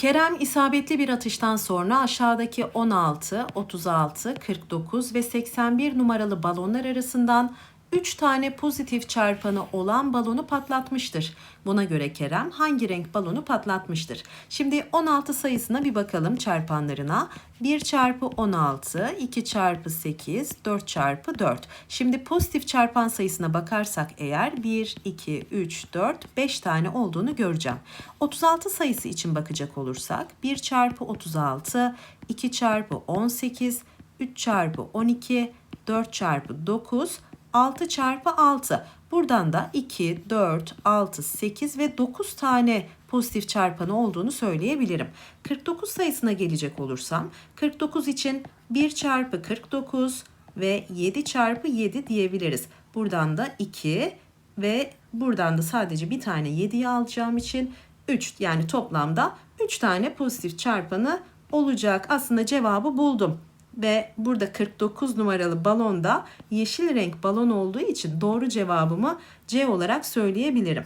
Kerem isabetli bir atıştan sonra aşağıdaki 16, 36, 49 ve 81 numaralı balonlar arasından 3 tane pozitif çarpanı olan balonu patlatmıştır. Buna göre Kerem hangi renk balonu patlatmıştır? Şimdi 16 sayısına bir bakalım çarpanlarına. 1 çarpı 16, 2 çarpı 8, 4 çarpı 4. Şimdi pozitif çarpan sayısına bakarsak eğer 1, 2, 3, 4, 5 tane olduğunu göreceğim. 36 sayısı için bakacak olursak 1 çarpı 36, 2 çarpı 18, 3 çarpı 12, 4 çarpı 9, 6 çarpı 6. Buradan da 2, 4, 6, 8 ve 9 tane pozitif çarpanı olduğunu söyleyebilirim. 49 sayısına gelecek olursam 49 için 1 çarpı 49 ve 7 çarpı 7 diyebiliriz. Buradan da 2 ve buradan da sadece bir tane 7'yi alacağım için 3 yani toplamda 3 tane pozitif çarpanı olacak. Aslında cevabı buldum ve burada 49 numaralı balonda yeşil renk balon olduğu için doğru cevabımı C olarak söyleyebilirim.